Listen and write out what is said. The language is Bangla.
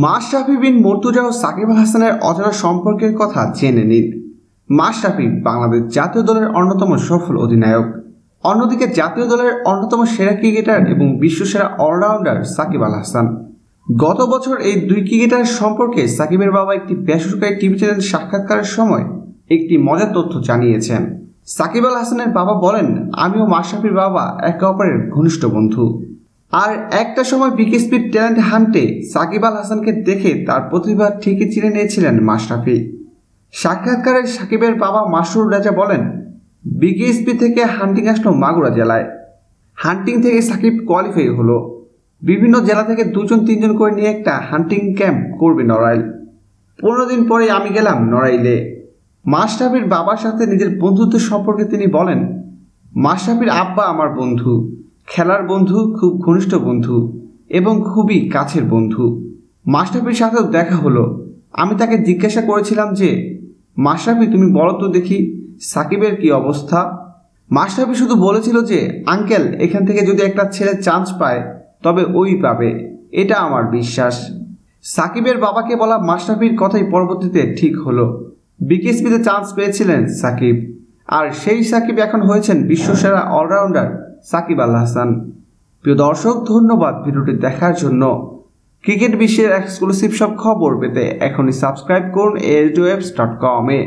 মাশরাফি বিন মর্তুজা ও সাকিব হাসানের অজানা সম্পর্কের কথা জেনে নিন। মাশরাফি বাংলাদেশ জাতীয় দলের অন্যতম সফল অধিনায়ক। অন্যদিকে জাতীয় দলের অন্যতম সেরা ক্রিকেটার এবং বিশ্বসেরা অলরাউন্ডার সাকিব আল হাসান। গত বছর এই দুই ক্রিকেটার সম্পর্কে সাকিবের বাবা একটি বেসরকারি টিভি চ্যানেল সাক্ষাৎকারের সময় একটি মজার তথ্য জানিয়েছেন। সাকিব আল হাসানের বাবা বলেন আমি ও মাশরাফির বাবা, একে অপরের ঘনিষ্ঠ বন্ধু। আর একটা সময় বিকেএসপির ট্যালেন্ট হান্টে সাকিব আল হাসানকে দেখে তার প্রতিভা ঠিকই চিনে নিয়েছিলেন মাশরাফি। সাক্ষাৎকারে সাকিবের বাবা মাসুর রাজা বলেন বিকেএসপি থেকে হান্টিং আসলো মাগুরা জেলায়। হান্টিং থেকে সাকিব কোয়ালিফাই হলো। বিভিন্ন জেলা থেকে দুজন তিনজন করে নিয়ে একটা হান্টিং ক্যাম্প করবে নড়াইল। পনেরো দিন পরে আমি গেলাম নড়াইলে। মাশরাফির বাবার সাথে নিজের বন্ধুত্ব সম্পর্কে তিনি বলেন, মাশরাফির আব্বা আমার বন্ধু। খেলার বন্ধু, খুব ঘনিষ্ঠ বন্ধু এবং খুবই কাছের বন্ধু। মাশরাফির সাথেও দেখা হলো। আমি তাকে জিজ্ঞাসা করেছিলাম যে, মাশরাফি, তুমি বলো তো দেখি সাকিবের কি অবস্থা? মাশরাফি শুধু বলেছিল যে, আঙ্কেল, এখান থেকে যদি একটা ছেলে চান্স পায়, তবে ওই পাবে। এটা আমার বিশ্বাস। সাকিবের বাবাকে বলা মাশরাফির কথাই পরবর্তীতে ঠিক হলো। বিকেএসপিতে চান্স পেয়েছিলেন সাকিব। আর সেই সাকিব এখন হয়েছেন বিশ্বসেরা অলরাউন্ডার সাকিব আল হাসান। প্রিয় দর্শক, ধন্যবাদ ভিডিওটি দেখার জন্য। ক্রিকেট বিশ্বের এক্সক্লুসিভ সব খবর পেতে এখনই সাবস্ক্রাইব করুন এল ডট কমে